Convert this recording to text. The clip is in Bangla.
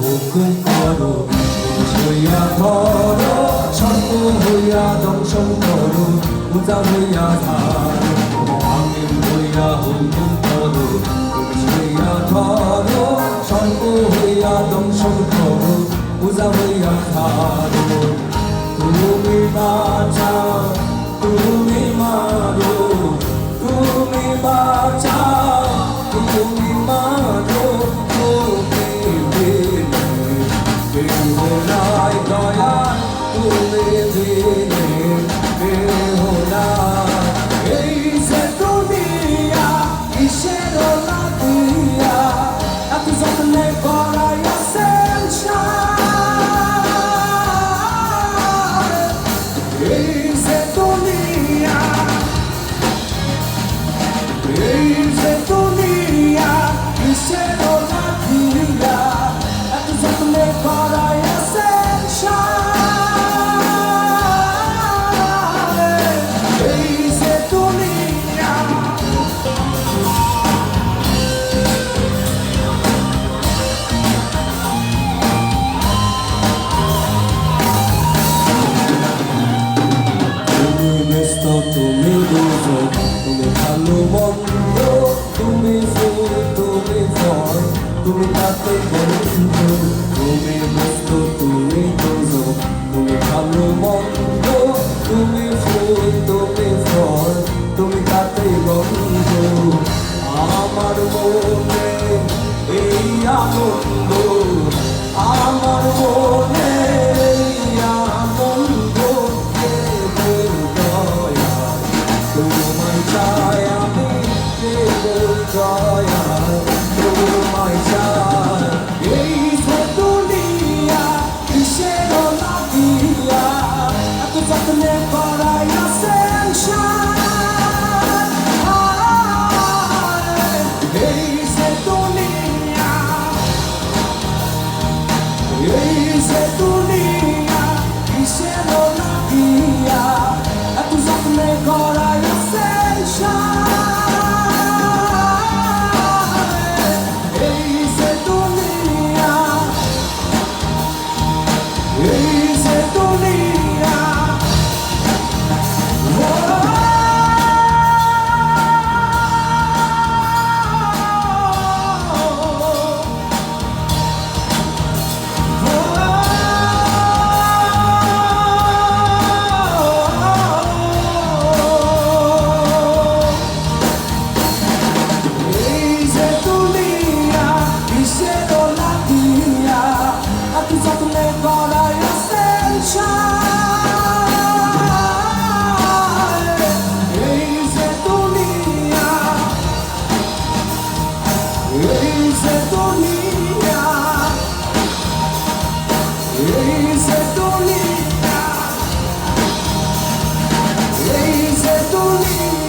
হুকুম করো হইয়া ধরো সর্ব হইয়া দংশন করো, পূজা হইয়া ধারো। হাকিম হইয়া হুকুম করো হইয়া ধরো সর্ব হইয়া দংশন করো, পূজা হইয়া ধারো। তুমি বাঁচাও Hey! তুমি দুঃখ তুমি ভালো মন্দ, তুমি ফুল তুমি ফল তুমি তাতে বন্ধ, তুমি ব্যস্ত তুমি দুঃখ তুমি ভালো মন্দ, তুমি ফুল তুমি ফল তুমি তাতে গন্ধ আমার মনে এই আনন্দ, আমার মনে Lazy Dolina